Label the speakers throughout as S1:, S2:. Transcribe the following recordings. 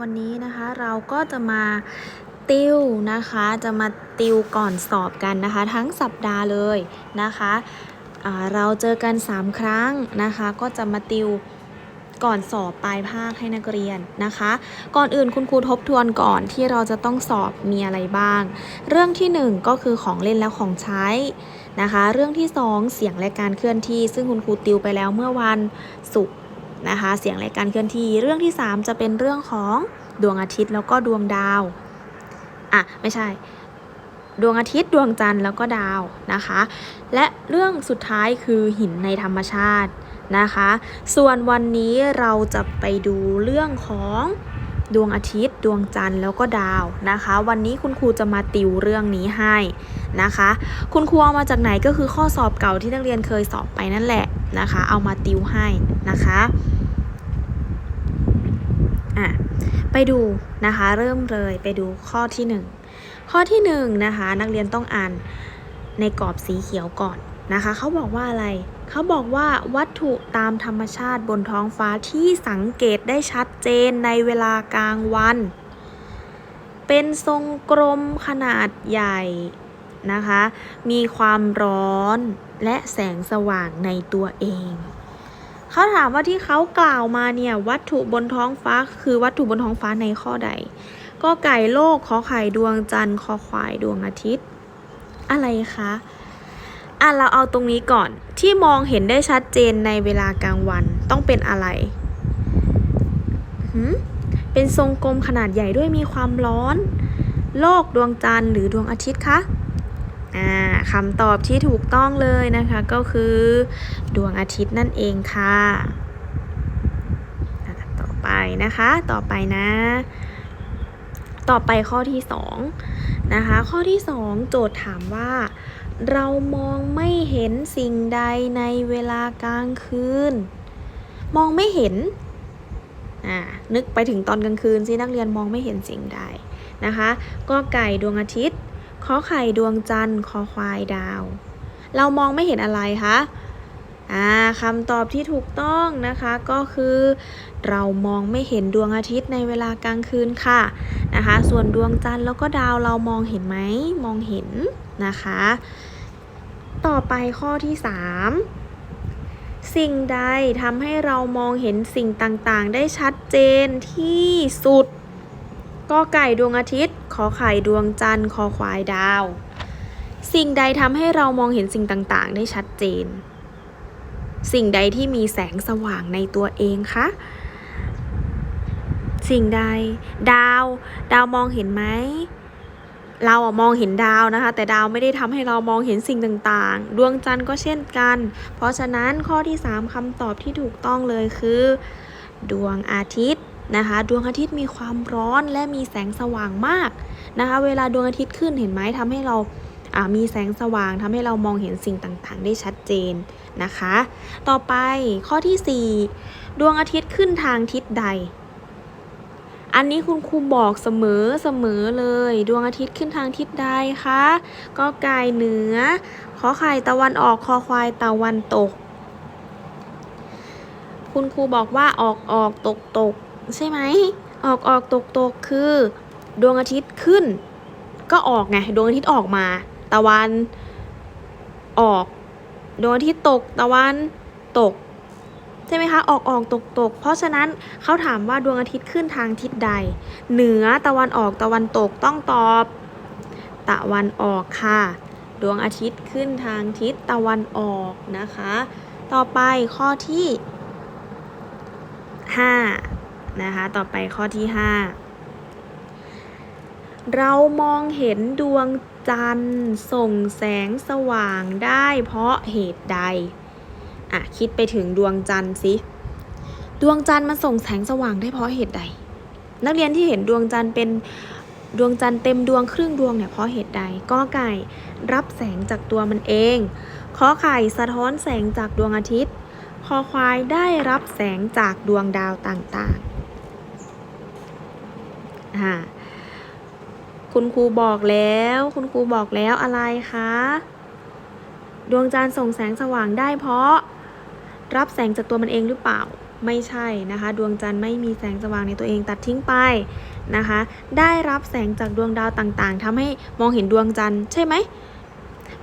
S1: วันนี้นะคะเราก็จะมาติวนะคะ จะมาติวก่อนสอบกันนะคะ ทั้งสัปดาห์เลยนะคะเราเจอกัน 3 ครั้งนะคะ ก็จะมาติวก่อนสอบปลายภาคให้นักเรียนนะคะ ก่อนอื่นคุณครูทบทวนก่อนที่เราจะต้องสอบมีอะไรบ้าง เรื่องที่ 1 ก็คือของเล่นและของใช้นะคะ เรื่องที่ 2 เสียงและการเคลื่อนที่ ซึ่งคุณครูติวไปแล้วเมื่อวันศุกร์ นะคะ เสียงและการเคลื่อนที่ เรื่องที่ 3 จะเป็นเรื่องของดวงอาทิตย์แล้วก็ดวงดาว อะ ไม่ใช่ ดวงอาทิตย์ดวงจันทร์แล้วก็ดาวนะคะ และเรื่องสุดท้ายคือหินในธรรมชาตินะคะ ส่วนวันนี้เราจะไปดูเรื่องของดวงอาทิตย์ ดวงจันทร์แล้วก็ดาวนะคะ วันนี้คุณครูจะมาติวเรื่องนี้ให้นะคะ คุณครูเอามาจากไหนก็คือข้อสอบเก่าที่นักเรียนเคยสอบไปนั่นแหละนะคะ เอามาติวให้นะคะ อะไปดูนะคะเริ่มเลยไปดูข้อที่ 1 ข้อที่1นะคะนักเรียนต้องอ่านในกรอบสีเขียวก่อนนะคะเขาบอกว่าอะไรเขาบอกว่าวัตถุตามธรรมชาติบนท้องฟ้าที่สังเกตได้ชัดเจนในเวลากลางวัน เป็นทรงกลมขนาดใหญ่นะคะ มีความร้อนและแสงสว่างในตัวเอง เขาถามว่าที่เขากล่าวมาเนี่ยวัตถุบนท้องฟ้า คือวัตถุบนท้องฟ้าในข้อใด ก็ไก่โลกขอไข่ดวงจันทร์คอควายดวงอาทิตย์ อะไรคะอะเราเอาตรงนี้ก่อนที่มองเห็นได้ชัดเจนในเวลากลางวันต้องเป็นอะไรหืมเป็นทรงกลมขนาดใหญ่ด้วยมีความร้อน โลกดวงจันทร์หรือดวงอาทิตย์คะ คำตอบที่ถูกต้องเลยนะคะก็คือ ดวงอาทิตย์นั่นเองค่ะต่อไปนะคะ ต่อไปนะ ต่อไปข้อที่2นะคะ ข้อที่ 2 โจทย์ถามว่า เรามองไม่เห็นสิ่งใดในเวลากลางคืน มองไม่เห็นนึกไปถึงตอนกลางคืนสินักเรียนมองไม่เห็นสิ่งใดนะคะ ก็ไก่ดวงอาทิตย์ ขอไข่ดวงจันทร์ คอควายดาว เรามองไม่เห็นอะไรคะอ่าคำตอบที่ถูกต้องนะคะก็คือ เรามองไม่เห็นดวงอาทิตย์ในเวลากลางคืนค่ะนะคะ ส่วนดวงจันทร์แล้วก็ดาวเรามองเห็นไหมมองเห็นนะคะ ต่อไปข้อที่ 3 สิ่งใดทำให้เรามองเห็นสิ่งต่างๆ ได้ชัดเจนที่สุด ก็ไก่ดวงอาทิตย์ ขอไข่ดวงจันทร์ คอควายดาว สิ่งใดทำให้เรามองเห็นสิ่งต่างๆ ได้ชัดเจน สิ่งใดที่มีแสงสว่างในตัวเองคะ สิ่งใด ดาว ดาวมองเห็นไหมเราอะมองเห็นดาวนะคะ แต่ดาวไม่ได้ทำให้เรามองเห็นสิ่งต่างๆ ดวงจันทร์ก็เช่นกัน เพราะฉะนั้นข้อที่ 3คำตอบที่ถูกต้องเลยคือ ดวงอาทิตย์ นะคะดวงอาทิตย์มีความร้อนและมีแสงสว่างมากนะคะเวลาดวงอาทิตย์ขึ้นเห็นไหมทำให้เรามีแสงสว่างทำให้เรามองเห็นสิ่งต่างๆ ได้ชัดเจนนะคะ ต่อไปข้อที่ 4 ดวงอาทิตย์ขึ้นทางทิศใด อันนี้คุณครูบอกเสมอเสมอเลย ดวงอาทิตย์ขึ้นทางทิศใดคะก็ไก่เหนือขอไข่ตะวันออกคอควายตะวันตก คุณครูบอกว่าออกออกตกตก ใช่ไหม ออกออกตกตกคือ ดวงอาทิตย์ขึ้น ก็ออกไง ดวงอาทิตย์ออกมา ตะวันออก ดวงอาทิตย์ตก ตะวันตก ใช่ไหมคะ ออกออกตกตก เพราะฉะนั้นเขาถามว่าดวงอาทิตย์ขึ้นทางทิศใด เหนือตะวันออกตะวันตกต้องตอบ ตะวันออกค่ะ ดวงอาทิตย์ขึ้นทางทิศตะวันออกนะคะ ต่อไปข้อที่5 นะคะ ต่อไปข้อที่ 5 เรามองเห็นดวงจันทร์ส่งแสงสว่างได้เพราะเหตุใด อะ คิดไปถึงดวงจันทร์สิดวงจันทร์มันส่งแสงสว่างได้เพราะเหตุใด นักเรียนที่เห็นดวงจันทร์เป็นดวงจันทร์เต็มดวงครึ่งดวงเนี่ยเพราะเหตุใดก็ไก่รับแสงจากตัวมันเองขอไข่สะท้อนแสงจากดวงอาทิตย์ คอควายได้รับแสงจากดวงดาวต่างๆ อ่าคุณครูบอกแล้ว คุณครูบอกแล้วอะไรคะ ดวงจันทร์ส่งแสงสว่างได้เพราะ รับแสงจากตัวมันเองหรือเปล่า ไม่ใช่นะคะ ดวงจันทร์ไม่มีแสงสว่างในตัวเองตัดทิ้งไปนะคะ ได้รับแสงจากดวงดาวต่างๆทำให้มองเห็นดวงจันทร์ใช่ไหม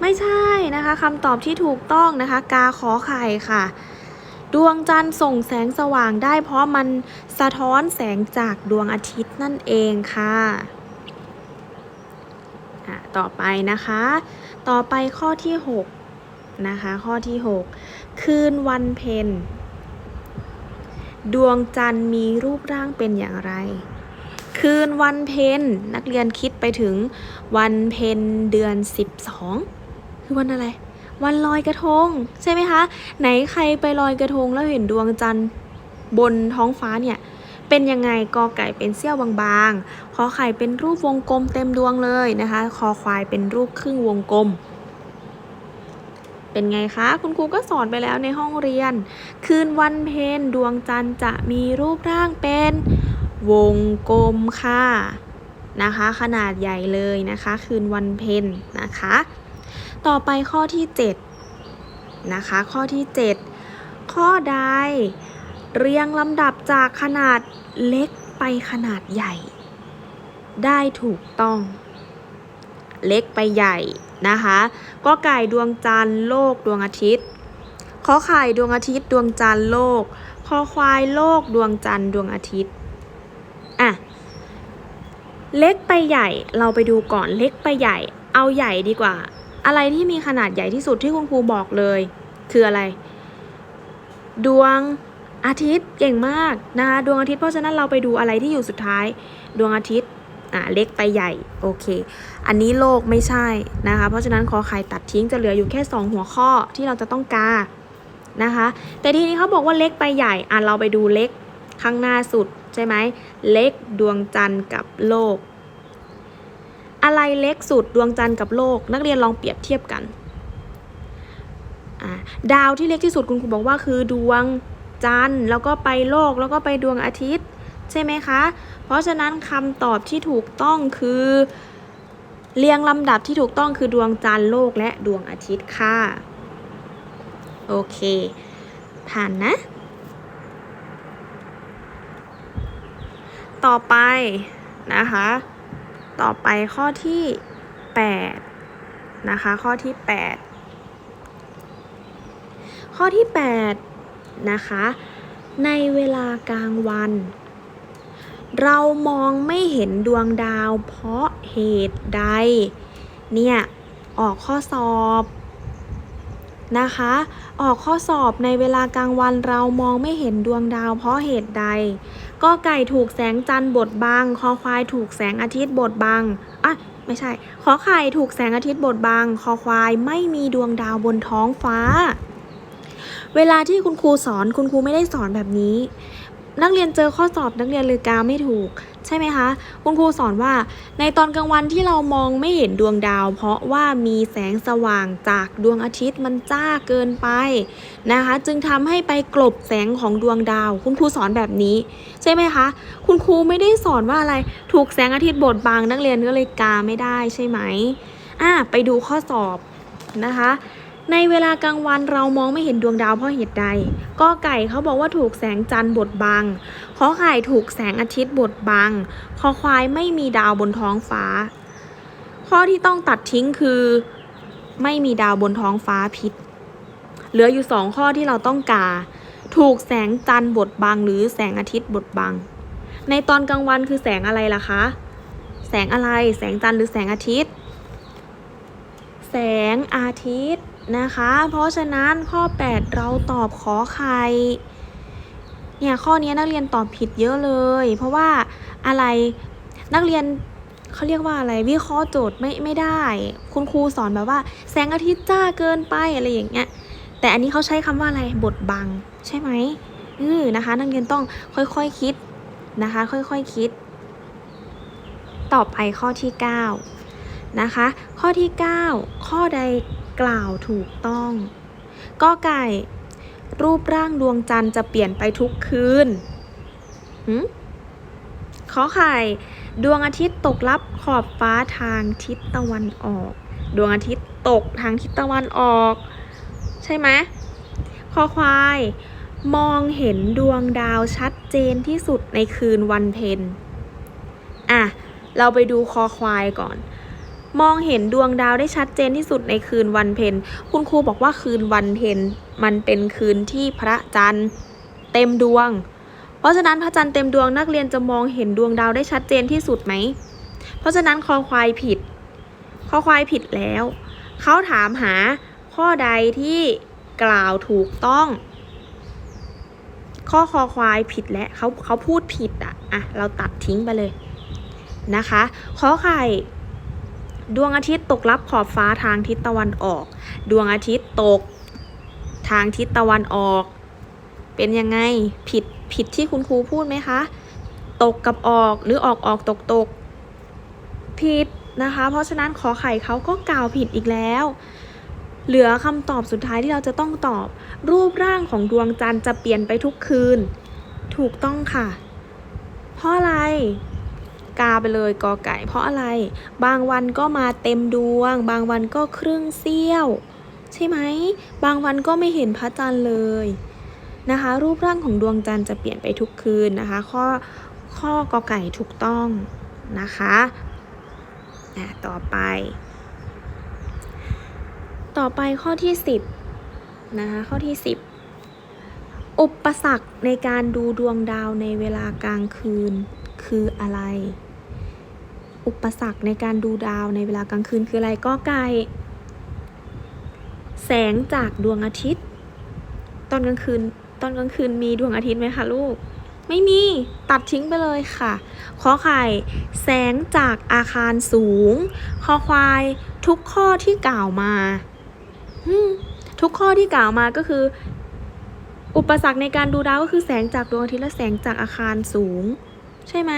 S1: ไม่ใช่นะคะคำตอบที่ถูกต้องนะคะ กาขอไข่ค่ะ ดวงจันทร์ส่งแสงสว่างได้เพราะมันสะท้อนแสงจากดวงอาทิตย์นั่นเองค่ะต่อไปนะคะ ต่อไปข้อที่ 6 นะคะ ข้อที่ 6 คืนวันเพ็ญดวงจันทร์มีรูปร่างเป็นอย่างไร คืนวันเพ็ญนักเรียนคิดไปถึงวันเพ็ญเดือน 12 คือวันอะไร วันลอยกระทง ใช่ไหมคะ ไหนใครไปลอยกระทงแล้วเห็นดวงจันทร์บนท้องฟ้าเนี่ย เป็นยังไงกอไก่เป็นเสี้ยวบางๆขอไข่เป็นรูปวงกลมเต็มดวงเลยนะคะคอควายเป็นรูปครึ่งวงกลม เป็นไงคะ คุณครูก็สอนไปแล้วในห้องเรียน คืนวันเพ็ญดวงจันทร์จะมีรูปร่างเป็นวงกลมค่ะนะคะ ขนาดใหญ่เลยนะคะ คืนวันเพ็ญนะคะ ต่อไปข้อที่ 7 นะคะ ข้อที่ 7 ข้อใด เรียงลำดับจากขนาดเล็กไปขนาดใหญ่ ได้ถูกต้อง เล็กไปใหญ่นะคะก็ไก่ดวงจันทร์โลกดวงอาทิตย์ขอไข่ดวงอาทิตย์ดวงจันทร์โลกคอควายโลกดวงจันทร์ดวงอาทิตย์อะเล็กไปใหญ่เราไปดูก่อนเล็กไปใหญ่ เอาใหญ่ดีกว่า อะไรที่มีขนาดใหญ่ที่สุดที่คุณครูบอกเลย คืออะไร ดวงอาทิตย์เก่งมากนะคะดวงอาทิตย์เพราะฉะนั้นเราไปดูอะไรที่อยู่สุดท้าย ดวงอาทิตย์อะเล็กไปใหญ่โอเค อันนี้โลกไม่ใช่นะคะ เพราะฉะนั้นขอไข่ตัดทิ้งจะเหลืออยู่แค่ 2 หัวข้อที่เราจะต้องกานะคะ แต่ทีนี้เขาบอกว่าเล็กไปใหญ่อะเราไปดูเล็กข้างหน้าสุดใช่ไหมเล็กดวงจันทร์กับโลก อะไรเล็กสุดดวงจันทร์กับโลก นักเรียนลองเปรียบเทียบกัน ดาวที่เล็กที่สุดคุณครูบอกว่าคือดวงจันทร์แล้วก็ไปโลกแล้วก็ไปดวงอาทิตย์ ใช่ไหมคะ เพราะฉะนั้นคำตอบที่ถูกต้องคือ เรียงลำดับที่ถูกต้องคือดวงจันทร์โลกและดวงอาทิตย์ค่ะ โอเค ผ่านนะ ต่อไปนะคะ ต่อไปข้อที่ 8 นะคะ ข้อที่ 8 ข้อที่ 8 นะคะ ในเวลากลางวัน เรามองไม่เห็นดวงดาวเพราะเหตุใด เนี่ย ออกข้อสอบ นะคะ ออกข้อสอบในเวลากลางวันเรามองไม่เห็นดวงดาวเพราะเหตุใด ก็ไก่ถูกแสงจันทร์บดบัง คอควายถูกแสงอาทิตย์บดบังอะไม่ใช่ ขอไข่ถูกแสงอาทิตย์บดบัง คอควายไม่มีดวงดาวบนท้องฟ้า เวลาที่คุณครูสอนคุณครูไม่ได้สอนแบบนี้ นักเรียนเจอข้อสอบนักเรียนเลยกาไม่ถูก ใช่ไหมคะ คุณครูสอนว่า ในตอนกลางวันที่เรามองไม่เห็นดวงดาว เพราะว่ามีแสงสว่างจากดวงอาทิตย์มันจ้าเกินไปนะคะ จึงทำให้ไปกลบแสงของดวงดาว คุณครูสอนแบบนี้ ใช่ไหมคะ คุณครูไม่ได้สอนว่าอะไรถูกแสงอาทิตย์บดบังนักเรียนก็เลยกาไม่ได้ใช่ไหมอะไปดูข้อสอบนะคะ ในเวลากลางวันเรามองไม่เห็นดวงดาวเพราะเหตุใดก็ไก่เขาบอกว่าถูกแสงจันทร์บดบัง ขอไข่ถูกแสงอาทิตย์บดบัง คอควายไม่มีดาวบนท้องฟ้า ข้อที่ต้องตัดทิ้งคือ ไม่มีดาวบนท้องฟ้าผิดเหลืออยู่สองข้อที่เราต้องกา ถูกแสงจันทร์บดบัง หรือแสงอาทิตย์บดบัง ในตอนกลางวันคือแสงอะไรล่ะคะ แสงอะไร แสงจันทร์หรือแสงอาทิตย์ แสงอาทิตย์ นะคะ เพราะฉะนั้นข้อ 8 เราตอบขอไข่เนี่ยข้อนี้นักเรียนตอบผิดเยอะเลย เพราะว่าอะไรนักเรียนเขาเรียกว่าอะไรวิเคราะห์โจทย์ไม่ไม่ได้ คุณครูสอนแบบว่า แสงอาทิตย์จ้าเกินไปอะไรอย่างเงี้ยแต่อันนี้เขาใช้คำว่าอะไรบทบัง ใช่ไหมเออนะคะ นักเรียนต้องค่อยๆคคิดนะคะ ค่อยๆคคิด ต่อไปข้อที่ 9 นะคะ ข้อที่ 9 ข้อใด กล่าวถูกต้องก็ไก่ รูปร่างดวงจันทร์จะเปลี่ยนไปทุกคืนหืมขอไข่ ดวงอาทิตย์ตกลับขอบฟ้าทางทิศตะวันออก ดวงอาทิตย์ตกทางทิศตะวันออก ใช่ไหมคอควาย มองเห็นดวงดาวชัดเจนที่สุดในคืนวันเพ็ญอะ เราไปดูคอควายก่อน มองเห็นดวงดาวได้ชัดเจนที่สุดในคืนวันเพ็ญคุณครูบอกว่าคืนวันเพ็ญมันเป็นคืนที่พระจันทร์เต็มดวง เพราะฉะนั้นพระจันทร์เต็มดวงนักเรียนจะมองเห็นดวงดาวได้ชัดเจนที่สุดไหม เพราะฉะนั้นคอควายผิดคอควายผิดแล้ว เขาถามหาข้อใดที่กล่าวถูกต้อง ข้อคอควายผิดและเขาเขาพูดผิดอะอะเราตัดทิ้งไปเลยนะคะ ขอไข่ ดวงอาทิตย์ตกลับขอบฟ้าทางทิศตะวันออก ดวงอาทิตย์ตก ทางทิศตะวันออก เป็นยังไงผิดผิดที่คุณครูพูดไหมคะ ตกกับออกหรือออกออกตกตกผิดนะคะ เพราะฉะนั้นขอไข่เขาก็กล่าวผิดอีกแล้ว เหลือคำตอบสุดท้ายที่เราจะต้องตอบ รูปร่างของดวงจันทร์จะเปลี่ยนไปทุกคืน ถูกต้องค่ะ เพราะอะไร กาไปเลยกอไก่ เพราะอะไร บางวันก็มาเต็มดวง บางวันก็ครึ่งเสี้ยว ใช่ไหม บางวันก็ไม่เห็นพระจันทร์เลยนะคะ รูปร่างของดวงจันทร์จะเปลี่ยนไปทุกคืนนะคะ ข้อข้อกอไก่ถูกต้องนะคะอะต่อไป ต่อไปข้อที่ 10นะคะข้อที่ 10 อุปสรรคในการดูดวงดาวในเวลากลางคืนคืออะไร อุปสรรคในการดูดาวในเวลากลางคืนคืออะไรก็ไก่แสงจากดวงอาทิตย์ ตอนกลางคืนตอนกลางคืนมีดวงอาทิตย์ไหมคะลูก ไม่มีตัดทิ้งไปเลยค่ะขอไข่ แสงจากอาคารสูงคอควาย ทุกข้อที่กล่าวมาทุกข้อที่กล่าวมาก็คือ อุปสรรคในการดูดาวก็คือแสงจากดวงอาทิตย์และแสงจากอาคารสูง ใช่ไหม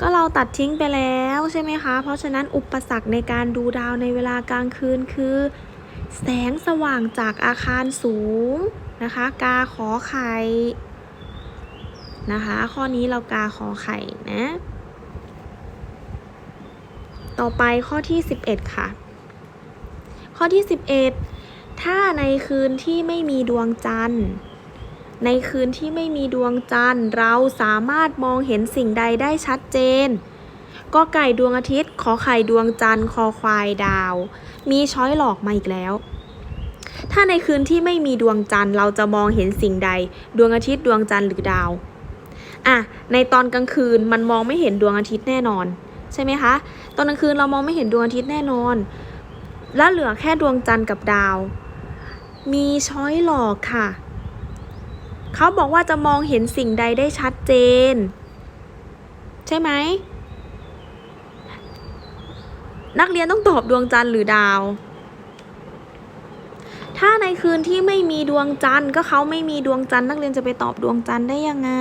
S1: ก็เราตัดทิ้งไปแล้วใช่ไหมคะ เพราะฉะนั้นอุปสรรคในการดูดาวในเวลากลางคืนคือ แสงสว่างจากอาคารสูงนะคะ กาขอไข่นะคะ ข้อนี้เรากาขอไข่นะ ต่อไปข้อที่ 11 ค่ะ ข้อที่ 11 ถ้าในคืนที่ไม่มีดวงจันทร์ ในคืนที่ไม่มีดวงจันทร์ เราสามารถมองเห็นสิ่งใดได้ชัดเจนก็ไก่ดวงอาทิตย์ ขอไข่ดวงจันทร์ คอควายดาว มีช้อยหลอกมาอีกแล้ว ถ้าในคืนที่ไม่มีดวงจันทร์ เราจะมองเห็นสิ่งใด ดวงอาทิตย์ดวงจันทร์หรือดาวอะในตอนกลางคืนมันมองไม่เห็นดวงอาทิตย์แน่นอน ใช่ไหมคะ ตอนกลางคืนเรามองไม่เห็นดวงอาทิตย์แน่นอน แล้วเหลือแค่ดวงจันทร์กับดาว มีช้อยหลอกค่ะ เขาบอกว่าจะมองเห็นสิ่งใดได้ชัดเจน ใช่ไหม นักเรียนต้องตอบดวงจันทร์หรือดาว ถ้าในคืนที่ไม่มีดวงจันทร์ก็เขาไม่มีดวงจันทร์นักเรียนจะไปตอบดวงจันทร์ได้ยังไง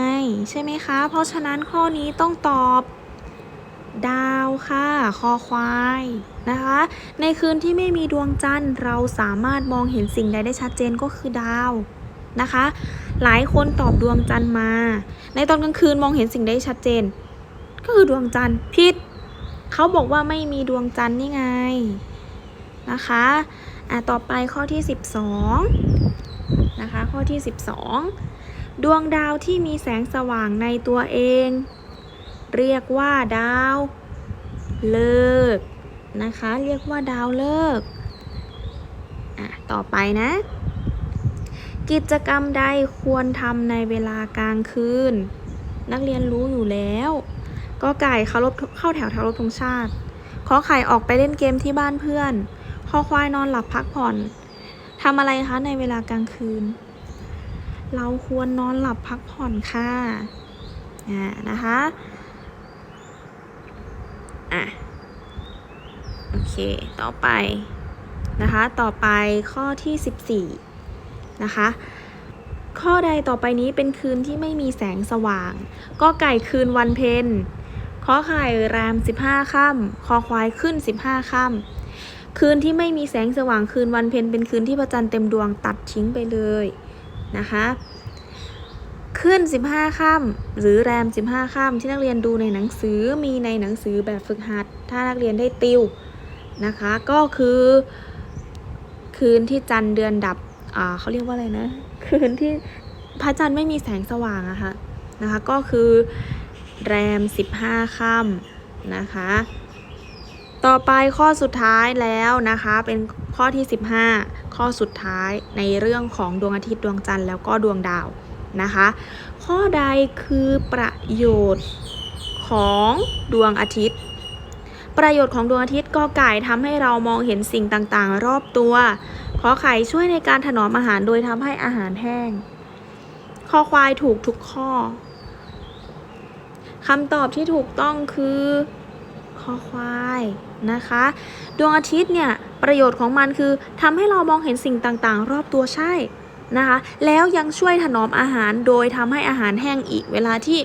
S1: ใช่ไหมคะ เพราะฉะนั้นข้อนี้ต้องตอบดาวค่ะคอควายนะคะ ในคืนที่ไม่มีดวงจันทร์เราสามารถมองเห็นสิ่งใดได้ชัดเจนก็คือดาว นะคะ หลายคนตอบดวงจันทร์มา ในตอนกลางคืนมองเห็นสิ่งใดชัดเจน ก็คือดวงจันทร์ผิดเขาบอกว่าไม่มีดวงจันทร์นี่ไงนะคะอะต่อไปข้อที่ 12นะคะข้อที่ 12 ดวงดาวที่มีแสงสว่างในตัวเอง เรียกว่าดาวเลิกนะคะ เรียกว่าดาวเลิกอะต่อไปนะ กิจกรรมใดควรทำในเวลากลางคืน นักเรียนรู้อยู่แล้ว ก็ไก่เคารพเข้าแถวเคารพธงชาติ ขอไข่ออกไปเล่นเกมที่บ้านเพื่อน คอควายนอนหลับพักผ่อนทำอะไรคะในเวลากลางคืน เราควรนอนหลับพักผ่อนค่ะอ่านะคะอะโอเค ต่อไปนะคะ ต่อไปข้อที่ 14 นะคะ ข้อใดต่อไปนี้เป็นคืนที่ไม่มีแสงสว่าง ก็ไก่คืนวันเพ็ญขอไข่แรม15ค่ำคอควายขึ้น15ค่ำคืนที่ไม่มีแสงสว่างคืนวันเพ็ญเป็นคืนที่พระจันทร์เต็มดวงตัดทิ้งไปเลยนะคะขึ้น 15 ค่ำหรือแรม 15 ค่ำที่นักเรียนดูในหนังสือมีในหนังสือแบบฝึกหัด ถ้านักเรียนได้ติวนะคะ ก็คือ คืนที่จันทร์เดือนดับ เขาเรียกว่าอะไรนะ คืนที่พระจันทร์ไม่มีแสงสว่างอะค่ะนะคะ ก็คือแรม 15ค่ำนะคะ ต่อไปข้อสุดท้ายแล้วนะคะ เป็นข้อที่ 15 ข้อสุดท้ายในเรื่องของดวงอาทิตย์ดวงจันทร์แล้วก็ดวงดาวนะคะ ข้อใดคือประโยชน์ของดวงอาทิตย์ ประโยชน์ของดวงอาทิตย์ก็ไก่ทำให้เรามองเห็นสิ่งต่างๆ รอบตัว ขอไข่ช่วยในการถนอมอาหารโดยทำให้อาหารแห้ง คอควายถูกทุกข้อคำตอบที่ถูกต้องคือคอควายนะคะ ดวงอาทิตย์เนี่ยประโยชน์ของมันคือทำให้เรามองเห็นสิ่งต่างๆ รอบตัวใช่นะคะ แล้วยังช่วยถนอมอาหารโดยทำให้อาหารแห้งอีก เวลาที่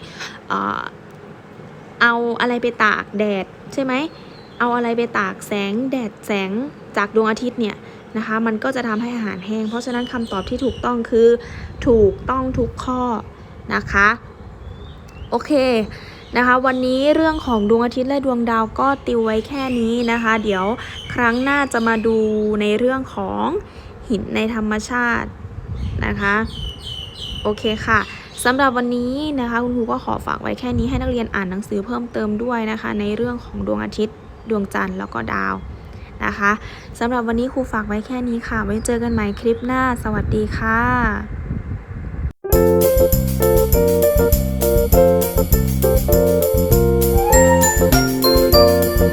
S1: เอ่อเอาอะไรไปตากแดดใช่ไหม เอาอะไรไปตากแสงแดดแสงจากดวงอาทิตย์เนี่ย นะคะ มันก็จะทำให้อาหารแห้ง เพราะฉะนั้นคำตอบที่ถูกต้องคือ ถูกต้องทุกข้อนะคะ โอเคนะคะวันนี้เรื่องของดวงอาทิตย์และดวงดาวก็ติวไว้แค่นี้นะคะ เดี๋ยวครั้งหน้าจะมาดูในเรื่องของหินในธรรมชาตินะคะ โอเคค่ะสำหรับวันนี้นะคะคุณครูก็ขอฝากไว้แค่นี้ให้นักเรียนอ่านหนังสือเพิ่มเติมด้วยนะคะ ในเรื่องของดวงอาทิตย์ ดวงจันทร์แล้วก็ดาว นะคะสำหรับวันนี้ครูฝากไว้แค่นี้ค่ะ ไว้เจอกันใหม่คลิปหน้า สวัสดีค่ะ